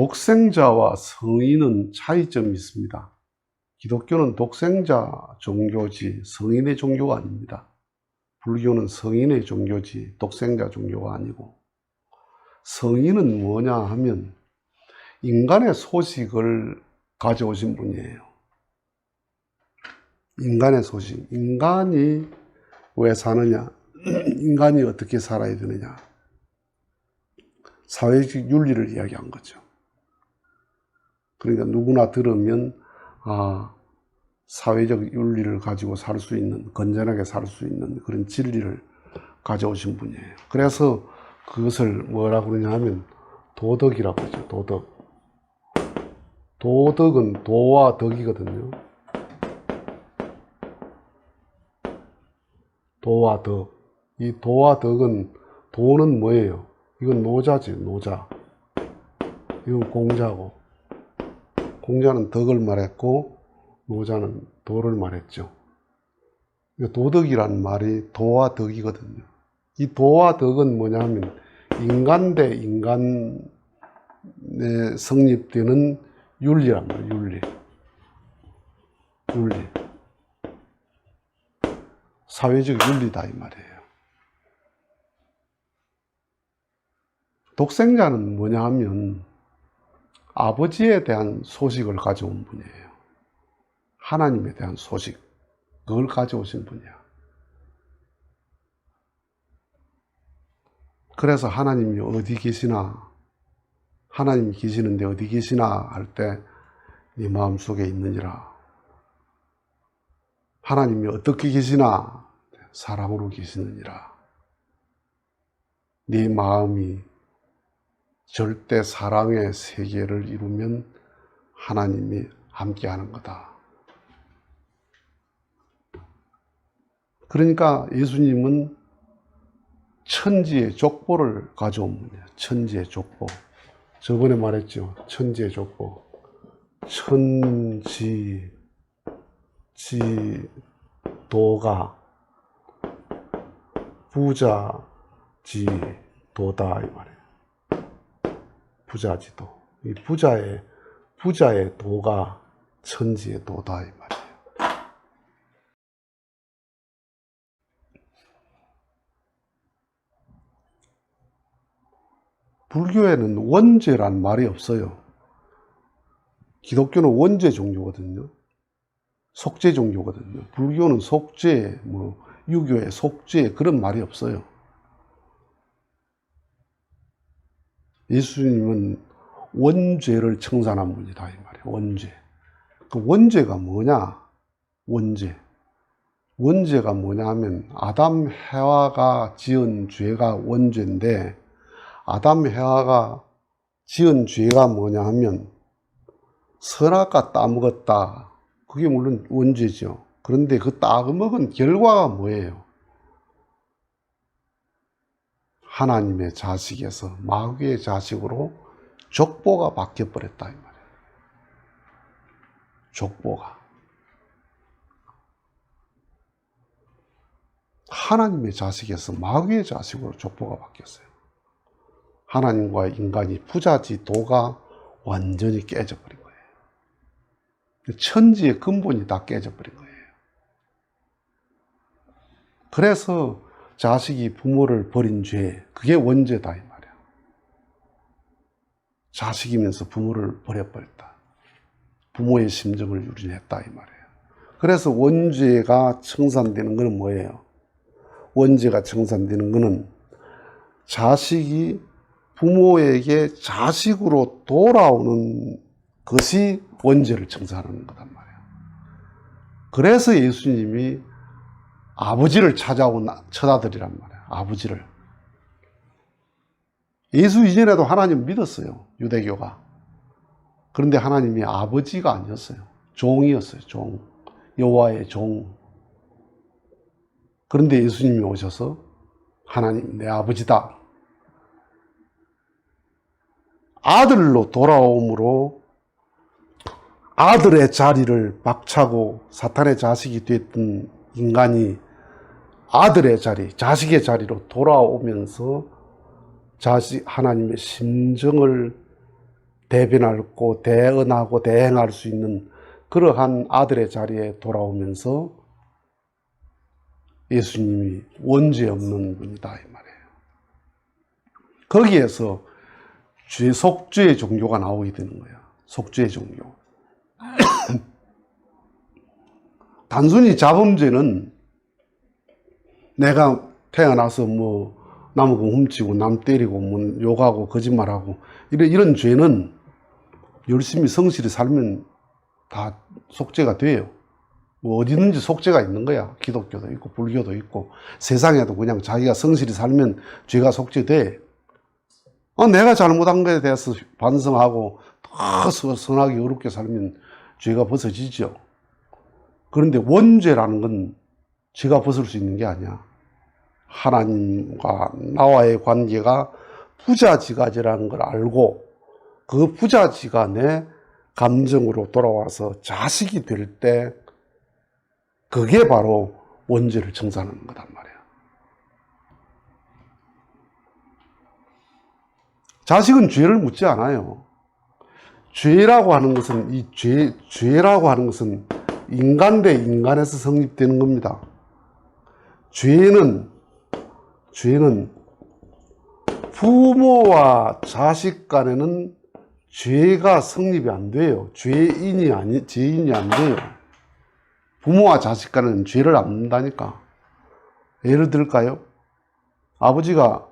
독생자와 성인은 차이점이 있습니다. 기독교는 독생자 종교지 성인의 종교가 아닙니다. 불교는 성인의 종교지 독생자 종교가 아니고 성인은 뭐냐 하면 인간의 소식을 가져오신 분이에요. 인간의 소식. 인간이 왜 사느냐? 인간이 어떻게 살아야 되느냐? 사회적 윤리를 이야기한 거죠. 그러니까 누구나 들으면 아 사회적 윤리를 가지고 살 수 있는 건전하게 살 수 있는 그런 진리를 가져오신 분이에요. 그래서 그것을 뭐라고 그러냐 하면 도덕이라고 하죠. 도덕. 도덕은 도와 덕이거든요. 도와 덕. 이 도와 덕은 도는 뭐예요? 이건 노자지, 노자. 이건 공자고. 공자는 덕을 말했고, 노자는 도를 말했죠. 도덕이란 말이 도와 덕이거든요. 이 도와 덕은 뭐냐 하면 인간 대 인간에 성립되는 윤리란 말이에요, 윤리. 윤리. 사회적 윤리다, 이 말이에요. 독생자는 뭐냐 하면 아버지에 대한 소식을 가져온 분이에요. 하나님에 대한 소식. 그걸 가져오신 분이야. 그래서 하나님이 어디 계시나, 하나님이 계시는데 어디 계시나 할 때 네 마음속에 있느니라. 하나님이 어떻게 계시나 사랑으로 계시느니라. 네 마음이 절대 사랑의 세계를 이루면 하나님이 함께하는 거다. 그러니까 예수님은 천지의 족보를 가져온 분이에요. 천지의 족보. 저번에 말했죠. 천지의 족보. 천지, 지, 도가, 부자, 지, 도다. 이 말이에요. 부자지도. 이 부자의, 부자의 도가 천지의 도다. 이 말이에요. 불교에는 원죄란 말이 없어요. 기독교는 원죄 종교거든요. 속죄 종교거든요. 불교는 속죄, 뭐, 유교의 속죄, 그런 말이 없어요. 예수님은 원죄를 청산한 분이다, 이 말이에요. 원죄. 그 원죄가 뭐냐? 원죄. 원죄가 뭐냐 하면 아담 해와가 지은 죄가 원죄인데 아담 해와가 지은 죄가 뭐냐 하면 선악과 따먹었다. 그게 물론 원죄죠. 그런데 그 따먹은 결과가 뭐예요? 하나님의 자식에서 마귀의 자식으로 족보가 바뀌어 버렸다. 이 말이에요. 족보가. 하나님의 자식에서 마귀의 자식으로 족보가 바뀌었어요. 하나님과 인간이 부자지 도가 완전히 깨져버린 거예요. 천지의 근본이 다 깨져버린 거예요. 그래서 자식이 부모를 버린 죄, 그게 원죄다, 이 말이야. 자식이면서 부모를 버려버렸다. 부모의 심정을 유린했다, 이 말이에요. 그래서 원죄가 청산되는 것은 뭐예요? 원죄가 청산되는 것은 자식이 부모에게 자식으로 돌아오는 것이 원죄를 청산하는 거단 말이에요. 그래서 예수님이 아버지를 찾아온 처자들이란 말이에요. 아버지를. 예수 이전에도 하나님 믿었어요. 유대교가. 그런데 하나님이 아버지가 아니었어요. 종이었어요. 종. 여호와의 종. 그런데 예수님이 오셔서 하나님 내 아버지다. 아들로 돌아옴으로 아들의 자리를 박차고 사탄의 자식이 됐던 인간이 아들의 자리, 자식의 자리로 돌아오면서 자식 하나님의 심정을 대변하고 대언하고 대행할 수 있는 그러한 아들의 자리에 돌아오면서 예수님이 원죄 없는 분이다 이 말이에요. 거기에서 죄 속죄의 종교가 나오게 되는 거야. 속죄의 종교. 단순히 자범죄는 내가 태어나서 뭐 남은 훔치고 남 때리고 뭐 욕하고 거짓말하고 이런 이런 죄는 열심히 성실히 살면 다 속죄가 돼요. 뭐 어디든지 속죄가 있는 거야. 기독교도 있고 불교도 있고 세상에도 그냥 자기가 성실히 살면 죄가 속죄돼. 어, 내가 잘못한 거에 대해서 반성하고 더 선하게 어렵게 살면 죄가 벗어지죠. 그런데 원죄라는 건 죄가 벗을 수 있는 게 아니야. 하나님과 나와의 관계가 부자지간이라는 걸 알고 그 부자지간의 감정으로 돌아와서 자식이 될 때 그게 바로 원죄를 청산하는 거단 말이야. 자식은 죄를 묻지 않아요. 죄라고 하는 것은 이 죄, 죄라고 하는 것은 인간 대 인간에서 성립되는 겁니다. 죄는 죄는 부모와 자식 간에는 죄가 성립이 안 돼요. 죄인이 아니 죄인이 안 돼요. 부모와 자식 간에는 죄를 안 묻다니까. 예를 들까요? 아버지가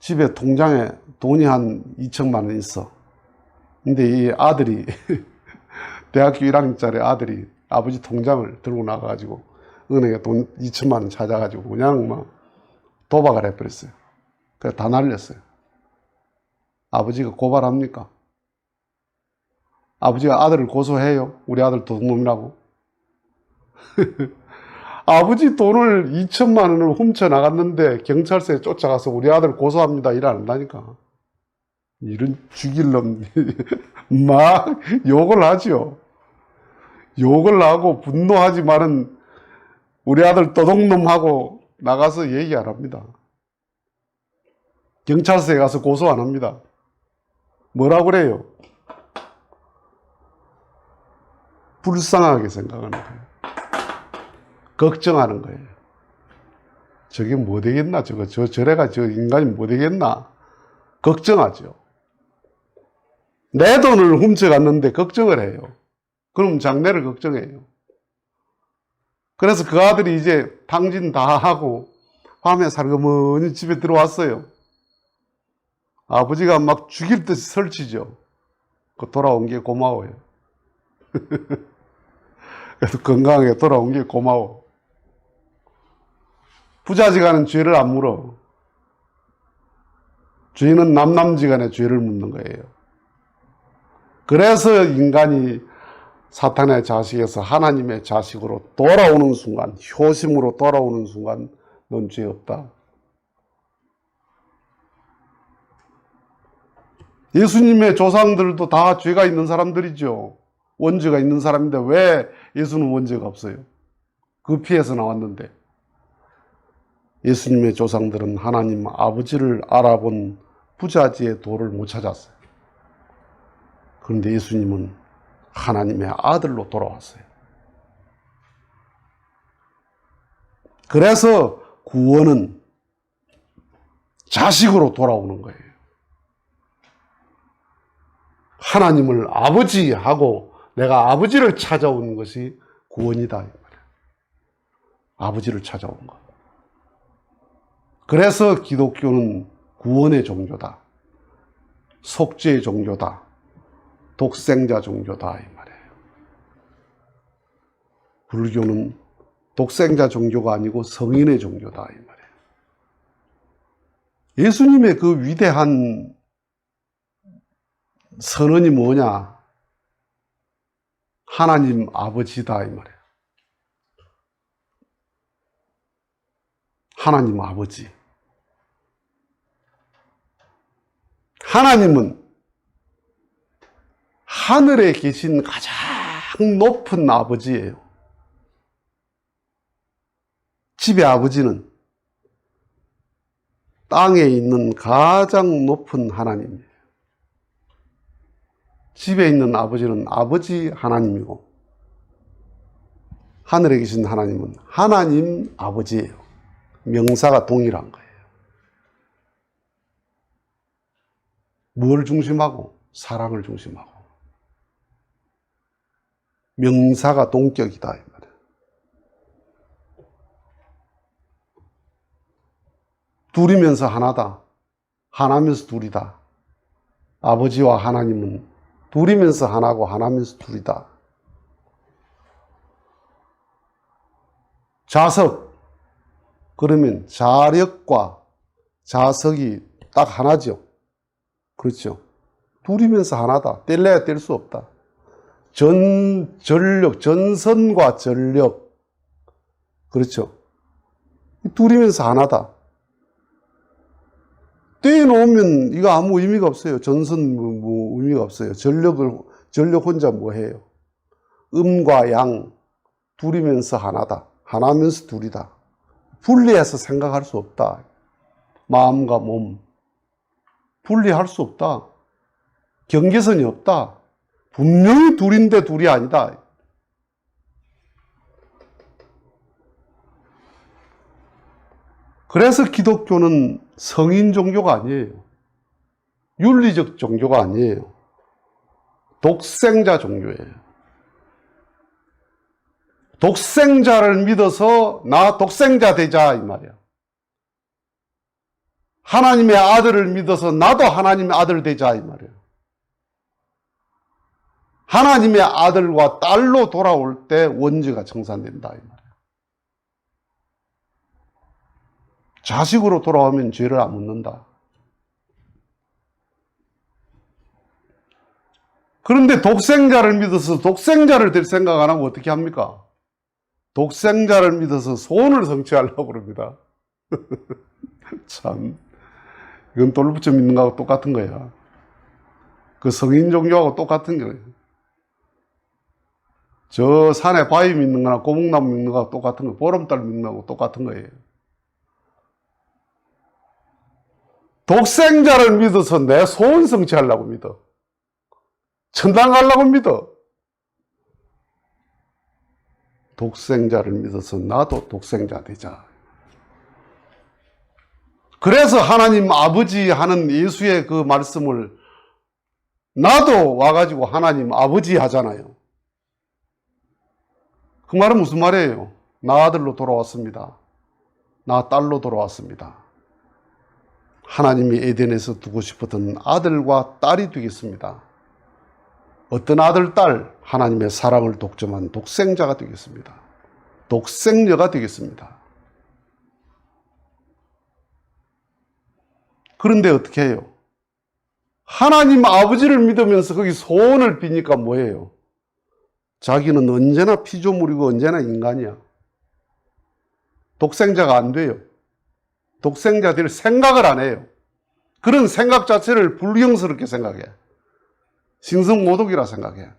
집에 통장에 돈이 한 2천만 원 있어. 근데 이 아들이 대학교 1학년짜리 아들이 아버지 통장을 들고 나가가지고 은행에 돈 2천만 원 찾아가지고 그냥 막 도박을 해버렸어요. 그래 다 날렸어요. 아버지가 고발합니까? 아버지가 아들을 고소해요. 우리 아들 도둑놈이라고. 아버지 돈을 2천만 원을 훔쳐 나갔는데 경찰서에 쫓아가서 우리 아들 고소합니다. 일 안 한다니까. 이런 죽일 놈, 막 욕을 하죠. 욕을 하고 분노하지만은 우리 아들 도둑놈하고 나가서 얘기 안 합니다. 경찰서에 가서 고소 안 합니다. 뭐라 그래요? 불쌍하게 생각하는 거예요. 걱정하는 거예요. 저게 뭐 되겠나? 저거, 저, 저래가 저 인간이 뭐 되겠나? 걱정하죠. 내 돈을 훔쳐갔는데 걱정을 해요. 그럼 장래를 걱정해요. 그래서 그 아들이 이제 탕진 다 하고 밤에 살그머니 집에 들어왔어요. 아버지가 막 죽일 듯이 설치죠. 그 돌아온 게 고마워요. 그래도 건강하게 돌아온 게 고마워. 부자지간은 죄를 안 물어. 죄는 남남지간에 죄를 묻는 거예요. 그래서 인간이 사탄의 자식에서 하나님의 자식으로 돌아오는 순간, 효심으로 돌아오는 순간, 넌 죄 없다. 예수님의 조상들도 다 죄가 있는 사람들이죠. 원죄가 있는 사람인데 왜 예수는 원죄가 없어요? 그 피에서 나왔는데. 예수님의 조상들은 하나님 아버지를 알아본 부자지의 도를 못 찾았어요. 그런데 예수님은 하나님의 아들로 돌아왔어요. 그래서 구원은 자식으로 돌아오는 거예요. 하나님을 아버지하고 내가 아버지를 찾아온 것이 구원이다. 아버지를 찾아온 것. 그래서 기독교는 구원의 종교다. 속죄의 종교다. 독생자 종교다. 이 말이에요. 불교는 독생자 종교가 아니고 성인의 종교다. 이 말이에요. 예수님의 그 위대한 선언이 뭐냐? 하나님 아버지다. 이 말이에요. 하나님 아버지. 하나님은 하늘에 계신 가장 높은 아버지예요. 집의 아버지는 땅에 있는 가장 높은 하나님이에요. 집에 있는 아버지는 아버지 하나님이고 하늘에 계신 하나님은 하나님 아버지예요. 명사가 동일한 거예요. 뭘 중심하고? 사랑을 중심하고. 명사가 동격이다. 둘이면서 하나다. 하나면서 둘이다. 아버지와 하나님은 둘이면서 하나고 하나면서 둘이다. 자석. 그러면 자력과 자석이 딱 하나죠. 그렇죠. 둘이면서 하나다. 뗄래야 뗄 수 없다. 전, 전력, 전선과 전력. 그렇죠. 둘이면서 하나다. 떼놓으면 이거 아무 의미가 없어요. 전선 뭐, 뭐 의미가 없어요. 전력을, 전력 혼자 뭐 해요. 음과 양, 둘이면서 하나다. 하나면서 둘이다. 분리해서 생각할 수 없다. 마음과 몸. 분리할 수 없다. 경계선이 없다. 분명히 둘인데 둘이 아니다. 그래서 기독교는 성인 종교가 아니에요. 윤리적 종교가 아니에요. 독생자 종교예요. 독생자를 믿어서 나 독생자 되자 이 말이야. 하나님의 아들을 믿어서 나도 하나님의 아들 되자 이 말이야. 하나님의 아들과 딸로 돌아올 때 원죄가 청산된다 이 말이야. 자식으로 돌아오면 죄를 안 묻는다. 그런데 독생자를 믿어서 독생자를 될 생각 안 하고 어떻게 합니까? 독생자를 믿어서 소원을 성취하려고 그럽니다. 참, 이건 돌 붙여 믿는 거하고 똑같은 거야. 그 성인 종교하고 똑같은 거예요. 저 산에 바위 믿는 거나 고목나무 믿는 거하고 똑같은 거예요. 보름달 믿는 거하고 똑같은 거예요. 독생자를 믿어서 내 소원 성취하려고 믿어. 천당 가려고 믿어. 독생자를 믿어서 나도 독생자 되자. 그래서 하나님 아버지 하는 예수의 그 말씀을 나도 와가지고 하나님 아버지 하잖아요. 그 말은 무슨 말이에요? 나 아들로 돌아왔습니다. 나 딸로 돌아왔습니다. 하나님이 에덴에서 두고 싶었던 아들과 딸이 되겠습니다. 어떤 아들, 딸, 하나님의 사랑을 독점한 독생자가 되겠습니다. 독생녀가 되겠습니다. 그런데 어떻게 해요? 하나님 아버지를 믿으면서 거기 소원을 비니까 뭐예요? 자기는 언제나 피조물이고 언제나 인간이야. 독생자가 안 돼요. 독생자 될 생각을 안 해요. 그런 생각 자체를 불경스럽게 생각해. 신성모독이라 생각해.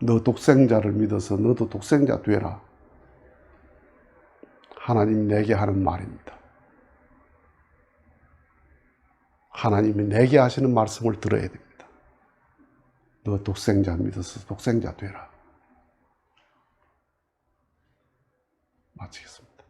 너 독생자를 믿어서 너도 독생자 되라. 하나님 내게 하는 말입니다. 하나님이 내게 하시는 말씀을 들어야 됩니다. 너 독생자 믿어서 독생자 되라. 마치겠습니다.